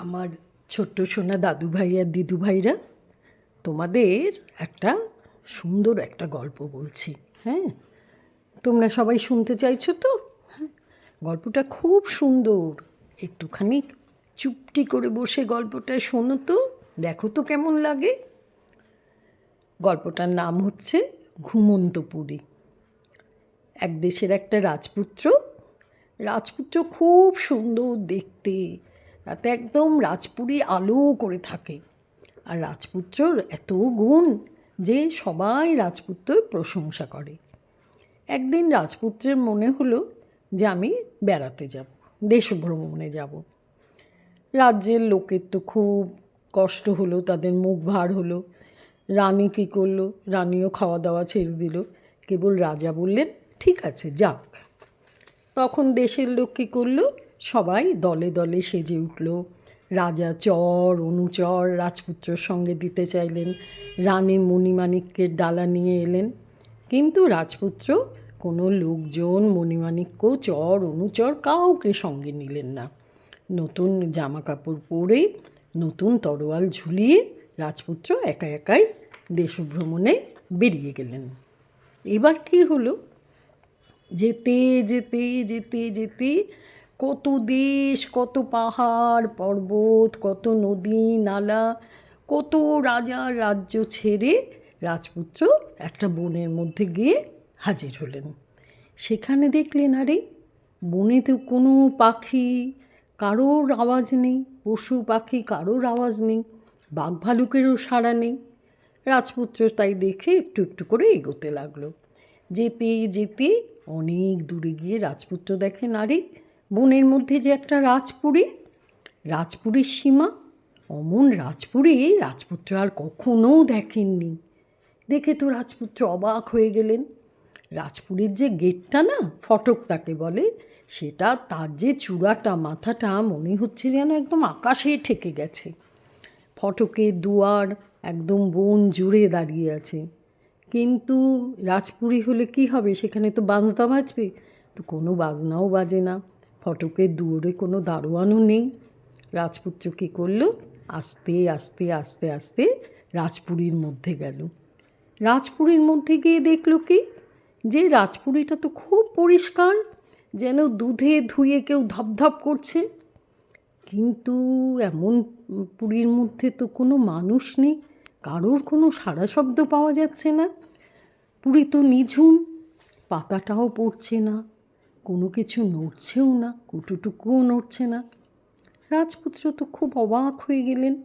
আমার ছোট্ট সোনা দাদু ভাই আর দিদু ভাইরা তোমাদের একটা সুন্দর একটা গল্প বলছি হ্যাঁ? তোমরা সবাই শুনতে চাইছো তো? গল্পটা খুব সুন্দর। একটুখানি চুপটি করে বসে গল্পটা শোনো তো, দেখো তো কেমন লাগে। গল্পটার নাম হচ্ছে ঘুমন্তপুরী। এক দেশের একটা রাজপুত্র। রাজপুত্র খুব সুন্দর দেখতে। তাতে একদম রাজপুরি আলো করে থাকে। আর রাজপুত্রর এত গুণ যে সবাই রাজপুত্রর প্রশংসা করে। একদিন রাজপুত্রের মনে হলো যে আমি বেড়াতে যাব দেশ ভ্রমণে যাব। রাজ্যের লোকের তো খুব কষ্ট হলো, তাদের মুখ ভার হলো। রানী কী করল? রানীও খাওয়া দাওয়া ছেড়ে দিল। কেবল রাজা বললেন, ঠিক আছে, যাক। তখন দেশের লোক কী করল? সবাই দলে দলে সেজে উঠল। রাজা চর অনুচর রাজপুত্রর সঙ্গে দিতে চাইলেন। রানী মণিমাণিক্যের ডালা নিয়ে এলেন। কিন্তু রাজপুত্র কোনো লোকজন মণিমাণিক্য, চর অনুচর কাউকে সঙ্গে নিলেন না। নতুন জামা কাপড় পরে নতুন তরোয়াল ঝুলিয়ে রাজপুত্র একা একাই দেশভ্রমণে বেরিয়ে গেলেন। এবার কী হলো? যেতে যেতে যেতে যেতে কত দেশ, কত পাহাড় পর্বত, কত নদী, নালা, কত রাজার রাজ্য ছেড়ে রাজপুত্র একটা বনের মধ্যে গিয়ে হাজির হলেন। সেখানে দেখলেন, আরে, বনে তো কোনো পাখি, কারোর আওয়াজ নেই, পশু পাখি কারোর আওয়াজ নেই বাঘ ভালুকেরও সাড়া নেই। রাজপুত্র তাই দেখে একটু একটু করে এগোতে লাগল। যেতে যেতে অনেক দূরে গিয়ে রাজপুত্র দেখেন, আরে বনের মধ্যে যে একটা রাজপুরী, রাজপুরীর সীমা, অমন রাজপুরী রাজপুত্র আর কখনো দেখেননি। দেখে তো রাজপুত্র অবাক হয়ে গেলেন। রাজপুরীর যে গেটটা না, ফটক তাকে বলে, সেটা তার যে চূড়াটা, মাথাটা মনে হচ্ছে যেন একদম আকাশে ঠেকে গেছে। ফটকের দুয়ার, একদম বন জুড়ে দাঁড়িয়ে আছে। কিন্তু রাজপুরী হলে কি হবে? সেখানে তো বাজনা বাজবে। তো কোনো বাজনাও বাজে না। ফটকের দুয়ারে কোনো দারোয়ানও নেই। রাজপুত্র কী করল, আস্তে আস্তে আস্তে আস্তে রাজপুরীর মধ্যে গেল। রাজপুরীর মধ্যে গিয়ে দেখল কি? যে রাজপুরীটা তো খুব পরিষ্কার, যেন দুধে ধুয়ে কেউ ধপধপ করছে। কিন্তু এমন পুরীর মধ্যে তো কোনো মানুষ নেই, কারোর কোনো সাড়া শব্দ পাওয়া যাচ্ছে না। পুরী তো নিঝুম, পাতাটাও পড়ছে না। কোনো কিছু নড়ছেও না কুটুটুকুও নড়ছে না। রাজপুত্র তো খুব অবাক হয়ে গেলেন।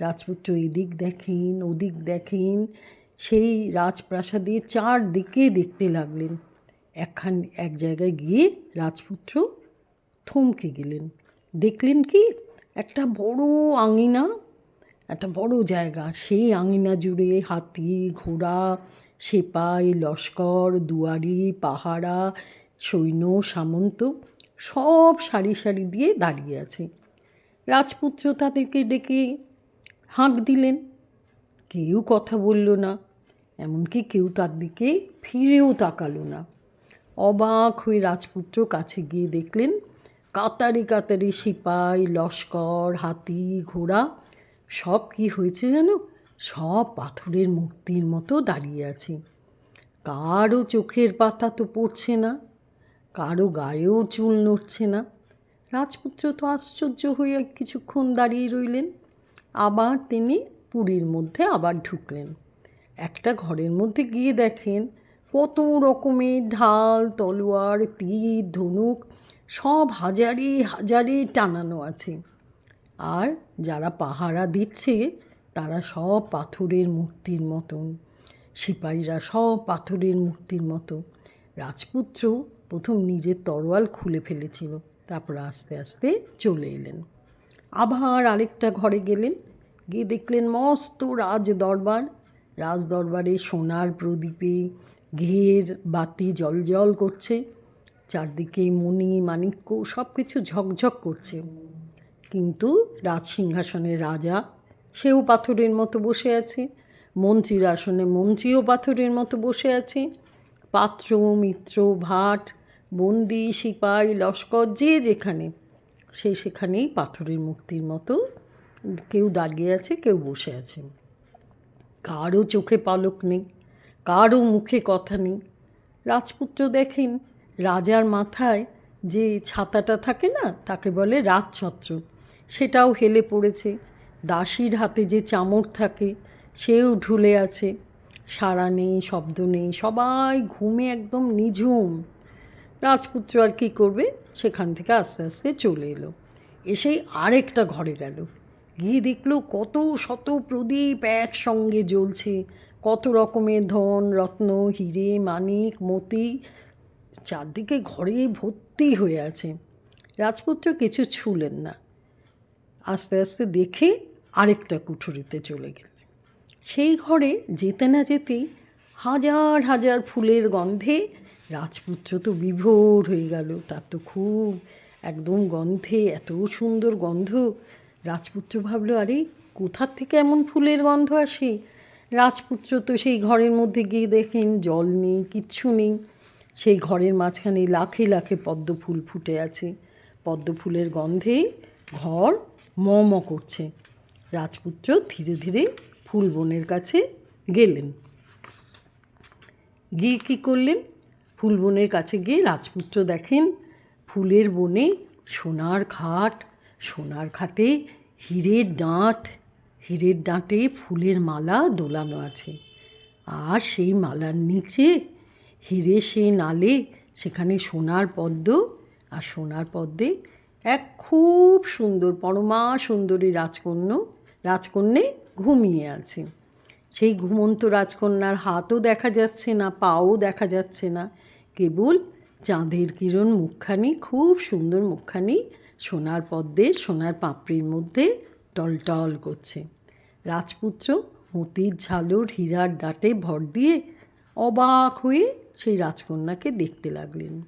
রাজপুত্র এদিক দেখেন, ওদিক দেখেন, সেই রাজপ্রাসাদের চারদিকে দেখতে লাগলেন। একখান, এক জায়গায় গিয়ে রাজপুত্র থমকে গেলেন। দেখলেন কি, একটা বড় আঙিনা, একটা বড় জায়গা। সেই আঙিনা জুড়ে হাতি, ঘোড়া, সেপাই, লস্কর, দুয়ারি, পাহারা সৈন্য, সামন্ত সব সারি সারি দিয়ে দাঁড়িয়ে আছে। রাজপুত্র তাদেরকে ডেকে হাঁক দিলেন। কেউ কথা বলল না, এমনকি কেউ তার দিকে ফিরেও তাকালো না। অবাক হয়ে রাজপুত্র কাছে গিয়ে দেখলেন, কাতারে কাতারি সিপাই, লস্কর, হাতি, ঘোড়া, সব কি হয়েছে যেন? সব পাথরের মূর্তির মতো দাঁড়িয়ে আছে। কারও চোখের পাতা তো পড়ছে না। কারও গায়েও চুল নড়ছে না। রাজপুত্র তো আশ্চর্য হয়ে কিছুক্ষণ দাঁড়িয়ে রইলেন। আবার তিনি পুরীর মধ্যে আবার ঢুকলেন। একটা ঘরের মধ্যে গিয়ে দেখেন কত রকমের ঢাল, তলোয়ার, তীর, ধনুক, সব হাজারে হাজারে টানানো আছে। আর যারা পাহারা দিচ্ছে, তারা সব পাথরের মূর্তির মতন। সিপাহীরা সব পাথরের মূর্তির মতো। রাজপুত্র প্রথম নিজের তরোয়াল খুলে ফেলেছিল, তারপর আস্তে আস্তে চলে এলেন। আবার আরেকটা ঘরে গেলেন, গিয়ে দেখলেন মস্ত রাজ দরবার রাজ দরবারে সোনার প্রদীপে ঘের বাতি জল করছে, চারদিকে মণি মাণিক্য সব কিছু ঝকঝক করছে। কিন্তু রাজসিংহাসনের রাজা সেও পাথরের মতো বসে আছে, মন্ত্রীর আসনে মন্ত্রীও পাথরের মতো বসে আছে, পাত্র, মিত্র, ভাট বন্দি সিপাই লস্কর, যে যেখানে, সে সেখানেই পাথরের মূর্তির মতো কেউ দাঁড়িয়ে আছে, কেউ বসে আছে। কারও চোখে পালক নেই কারও মুখে কথা নেই। রাজপুত্র দেখেন, রাজার মাথায় যে ছাতাটা থাকে না, তাকে বলে রাজছত্র। সেটাও হেলে পড়েছে। দাসীর হাতে যে চামড় থাকে, সেও ঢুলে আছে। সাড়া নেই, শব্দ নেই, সবাই ঘুমে একদম নিঝুম। রাজপুত্র আর কী করবে? সেখান থেকে আস্তে আস্তে চলে এলো। এসেই আরেকটা ঘরে গেল। গিয়ে দেখল কত শত প্রদীপ একসঙ্গে জ্বলছে। কত রকমের ধন, রত্ন, হিরে, মানিক, মতি চারদিকে ঘরে ভর্তি হয়ে আছে। রাজপুত্র কিছু ছুলেন না। আস্তে আস্তে দেখে আরেকটা কুঠুরিতে চলে গেলেন। সেই ঘরে যেতে না যেতেই হাজার হাজার ফুলের গন্ধে রাজপুত্র তো বিভোর হয়ে গেল। তার তো খুব একদম গন্ধে, এত সুন্দর গন্ধ। রাজপুত্র ভাবলো, আরে, কোথার থেকে এমন ফুলের গন্ধ আসে? রাজপুত্র তো সেই ঘরের মধ্যে গিয়ে দেখেন, জল নেই, কিচ্ছু নেই। সেই ঘরের মাঝখানে লাখে লাখে পদ্ম ফুল ফুটে আছে। পদ্ম ফুলের গন্ধে ঘর ম ম করছে। রাজপুত্র ধীরে ধীরে ফুল বনের কাছে গেলেন। গিয়ে কী করলেন? ফুল বনের কাছে গিয়ে রাজপুত্র দেখেন, ফুলের বনে সোনার খাট, সোনার খাটে হীরের ডাঁট, হীরের ডাঁটে ফুলের মালা দোলানো আছে। আর সেই মালার নিচে হিরে সে নালে, সেখানে সোনার পদ্ম, আর সোনার পদ্মে এক খুব সুন্দর, পরমা সুন্দরী রাজকন্যা, রাজকন্যে ঘুমিয়ে আছে। সেই ঘুমন্ত রাজকন্যার হাতও দেখা যাচ্ছে না, পাও দেখা যাচ্ছে না। কেবল চাঁদের কিরণ মুখখানি, খুব সুন্দর মুখখানি সোনার পদ্মে, সোনার পাপড়ির মধ্যে টলটল করছে। রাজপুত্র মতির ঝালর হীরার ডাটে ভর দিয়ে অবাক হয়ে সেই রাজকন্যাকে দেখতে লাগলেন।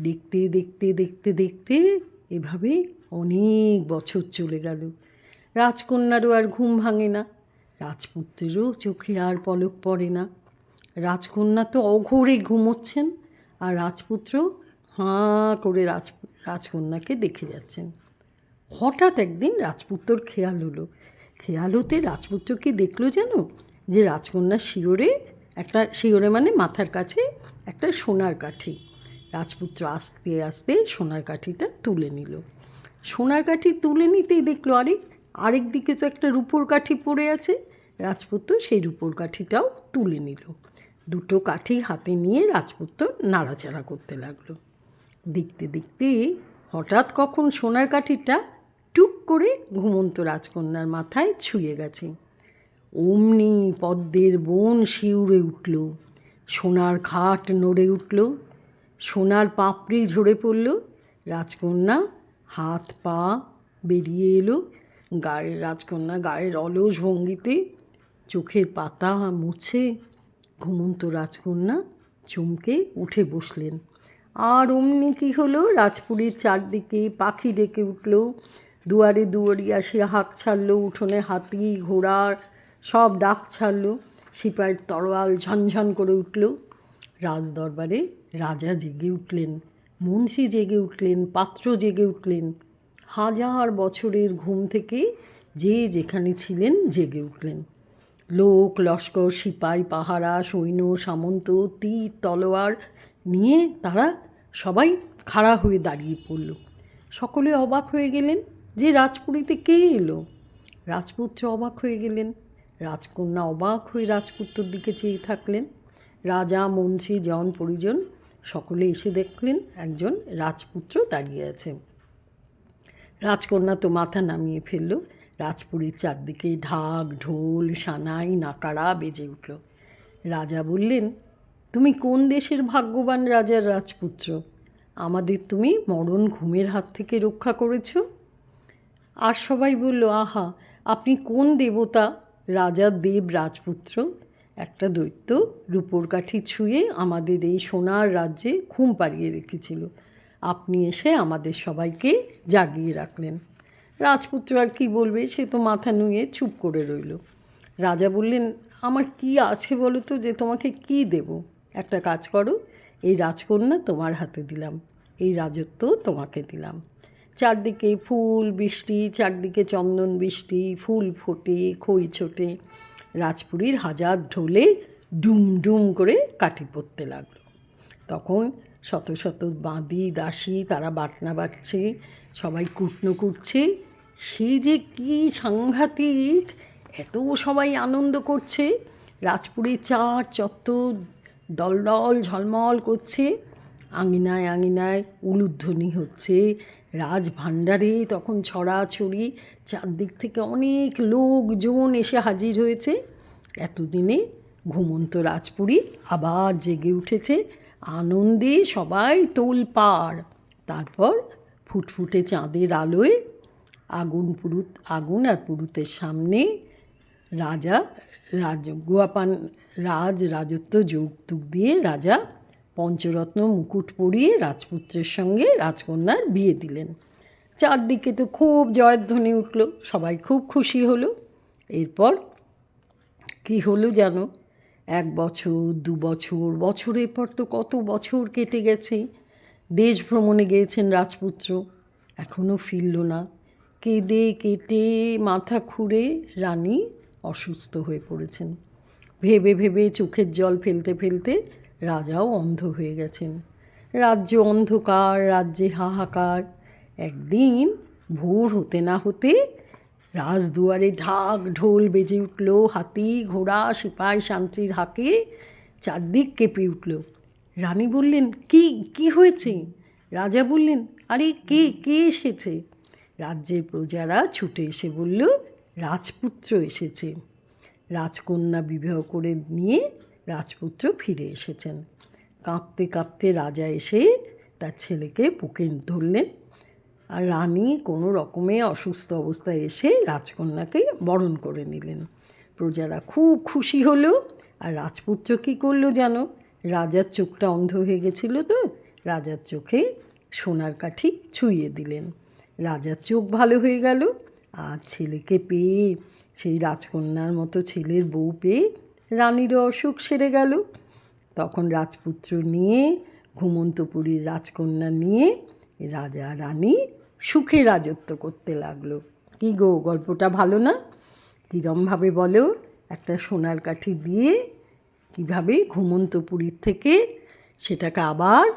দেখতে দেখতে দেখতে দেখতে এভাবে অনেক বছর চলে গেল। রাজকন্যারও আর ঘুম ভাঙে না। রাজপুত্রেরও চোখে আর পলক পড়ে না। রাজকন্যা তো অঘোরে ঘুমোচ্ছেন আর রাজপুত্র হাঁ করে রাজ, রাজকন্যাকে দেখে যাচ্ছেন। হঠাৎ একদিন রাজপুত্রর খেয়াল হলো। খেয়াল হতে রাজপুত্র কি দেখল যেন? যে রাজকন্যার শিওরে একটা শিওরে মানে মাথার কাছে একটা সোনার কাঠি। রাজপুত্র আস্তে আস্তে সোনার কাঠিটা তুলে নিল। সোনার কাঠি তুলে নিতেই দেখল, আরে আরেক দিকে তো একটা রূপোর কাঠি পড়ে আছে। রাজপুত্র সেই রূপোর কাঠিটাও তুলে নিল। দুটো কাঠি হাতে নিয়ে রাজপুত্র নাড়াচাড়া করতে লাগল। দেখতে দেখতে হঠাৎ কখন সোনার কাঠিটা টুক করে ঘুমন্ত রাজকন্যার মাথায় ছুঁয়ে গেছে। অমনি পদ্মের বন শিউরে উঠল, সোনার খাট নড়ে উঠল, সোনার পাপড়ি ঝরে পড়ল, রাজকন্যা হাত পা বেরিয়ে এলো, গায়ের রাজকন্যা গায়ের অলস ভঙ্গিতে চোখের পাতা মুছে ঘুমন্ত রাজকন্যা চমকে উঠে বসলেন। আর অমনি কী হলো? রাজপুরীর চারদিকে পাখি ডেকে উঠল। দুয়ারে দুয়ারি আসে হাঁক ছাড়লো, উঠোনে হাতি, ঘোড়ার সব ডাক ছাড়লো। সিপাহের তরোয়াল ঝনঝন করে উঠল। রাজদরবারে রাজা জেগে উঠলেন, মুন্সি জেগে উঠলেন, পাত্র জেগে উঠলেন। হাজার বছরের ঘুম থেকে যে যেখানে ছিলেন জেগে উঠলেন। লোক, লস্কর, সিপাই, পাহারা, সৈন্য, সামন্ত, তীর, তলোয়ার নিয়ে তারা সবাই খাড়া হয়ে দাঁড়িয়ে পড়ল। সকলে অবাক হয়ে গেলেন যে রাজপুরীতে কে এলো। রাজপুত্র অবাক হয়ে গেলেন, রাজকন্যা অবাক হয়ে রাজপুত্রর দিকে চেয়ে থাকলেন। রাজা, মন্ত্রী, জন, পরিজন সকলে এসে দেখলেন একজন রাজপুত্র দাঁড়িয়ে আছে। রাজকন্যা তো মাথা নামিয়ে ফেলল। রাজপুরীর চারদিকে ঢাক, ঢোল, সানাই নাকাড়া বেজে উঠল। রাজা বললেন, তুমি কোন দেশের ভাগ্যবান রাজার রাজপুত্র? আমাদের তুমি মরণ ঘুমের হাত থেকে রক্ষা করেছ? আর সবাই বলল, আহা, আপনি কোন দেবতা রাজা দেব রাজপুত্র? একটা দৈত্য রূপোর কাঠি ছুঁয়ে আমাদের এই সোনার রাজ্যে ঘুম পাড়িয়ে রেখেছিল। আপনি এসে আমাদের সবাইকে জাগিয়ে রাখলেন। রাজপুত্র আর কী বলবে? সে তো মাথা নুয়ে চুপ করে রইল। রাজা বললেন, আমার কি আছে বলো তো যে তোমাকে কি দেব? একটা কাজ করো, এই রাজকন্যা তোমার হাতে দিলাম, এই রাজত্ব তোমাকে দিলাম। চারদিকে ফুল বৃষ্টি, চারদিকে চন্দন বৃষ্টি, ফুল ফোটে, খই ছোটে। রাজপুরীর হাজার ঢোলে ডুম ডুম করে কাঠি পড়তে লাগল। তখন শত শত বাঁদি, দাসী তারা বাটনা বাটছে সবাই কুটনো কুটছে। সে যে কি সাংঘাতিক! এত সবাই আনন্দ করছে। রাজপুরে চার চত্বর, দলদল ঝলমল করছে। আঙিনায় আঙিনায় উলুধ্বনি হচ্ছে। রাজভাণ্ডারে তখন ছড়াছড়ি। চারদিক থেকে অনেক লোকজন এসে হাজির হয়েছে। এতদিনে ঘুমন্ত রাজপুরী আবার জেগে উঠেছে। আনন্দে সবাই তোল তোলপাড়। তারপর ফুটফুটে চাঁদের আলোয় আগুন পুরুত, আগুন আর পুরুতের সামনে রাজা, রাজ, গুয়াপান, রাজ, রাজত্ব, যৌতুক দিয়ে রাজা পঞ্চরত্ন মুকুট পরিয়ে রাজপুত্রের সঙ্গে রাজকন্যার বিয়ে দিলেন। চারদিকে তো খুব জয়ধ্বনি উঠল, সবাই খুব খুশি হলো। এরপর কি হলো জানো? এক বছর, দু বছর, বছরের পর তো কত বছর কেটে গেছে। দেশ ভ্রমণে গিয়েছেন রাজপুত্র এখনও ফিরল না। কেঁদে কেটে মাথা খুঁড়ে রানী অসুস্থ হয়ে পড়েছেন। ভেবে ভেবে চোখের জল ফেলতে ফেলতে রাজাও অন্ধ হয়ে গেছেন। রাজ্য অন্ধকার, রাজ্যে হাহাকার। একদিন ভোর হতে না হতে রাজদুয়ারে ঢাক ঢোল বেজে উঠল, হাতি, ঘোড়া, সিপাই শান্তির হাঁকে চারদিক কেঁপে উঠল। রানী বললেন, কি কি হয়েছে? রাজা বললেন, আরে কে কে এসেছে? রাজ্যের প্রজারা ছুটে এসে বলল, রাজপুত্র এসেছে। রাজকন্যা বিবাহ করে নিয়ে রাজপুত্র ফিরে এসেছেন। কাঁপতে কাঁপতে রাজা এসে তার ছেলেকে বুকে ধরলেন। আর রানী কোনো রকমে অসুস্থ অবস্থায় এসে রাজকন্যাকে বরণ করে নিলেন। প্রজারা খুব খুশি হলো। আর রাজপুত্র কী করল জানো? রাজার চোখটা অন্ধ হয়ে গেছিল তো। রাজার চোখে সোনার কাঠি ছুঁয়ে দিলেন। রাজার চোখ ভালো হয়ে গেল। আর ছেলেকে পেয়ে সেই রাজকন্যার মতো ছেলের বউ পেয়ে রানীরও অসুখ সেরে গেল। তখন রাজপুত্র নিয়ে, ঘুমন্তপুরীর রাজকন্যা নিয়ে রাজা রানী সুখে রাজত্ব করতে লাগল। কী গো, গল্পটা ভালো না? কীরমভাবে বলো? একটা সোনার কাঠি দিয়ে কীভাবে ঘুমন্তপুরীর থেকে সেটাকে আবার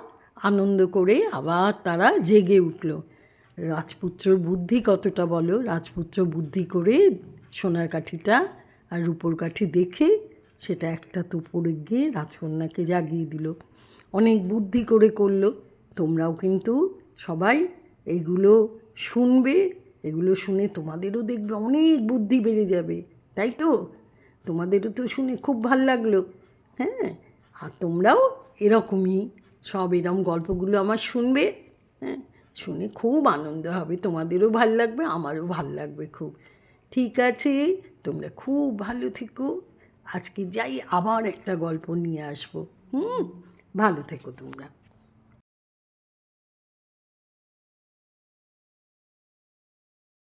আনন্দ করে আবার তারা জেগে উঠল। রাজপুত্রর বুদ্ধি কতটা বলো? রাজপুত্র বুদ্ধি করে সোনার কাঠিটা আর রূপোর কাঠি দেখে সেটা একটা তো পড়ে গিয়ে রাজকন্যাকে জাগিয়ে দিল। অনেক বুদ্ধি করে করল। তোমরাও কিন্তু সবাই এগুলো শুনবে, এগুলো শুনে তোমাদেরও দেখবে অনেক বুদ্ধি বেড়ে যাবে, তাই তো? তোমাদেরও তো শুনে খুব ভালো লাগল। হ্যাঁ আর তোমরাও এরকমই সব এরম গল্পগুলো আমার শুনবে। হ্যাঁ শুনে খুব আনন্দ হবে। তোমাদেরও ভালো লাগবে, আমারও ভালো লাগবে খুব। ঠিক আছে, তোমরা খুব ভালো থেকো। আজকে যাই আবার একটা গল্প নিয়ে আসব। হুম, ভালো থেকো তোমরা।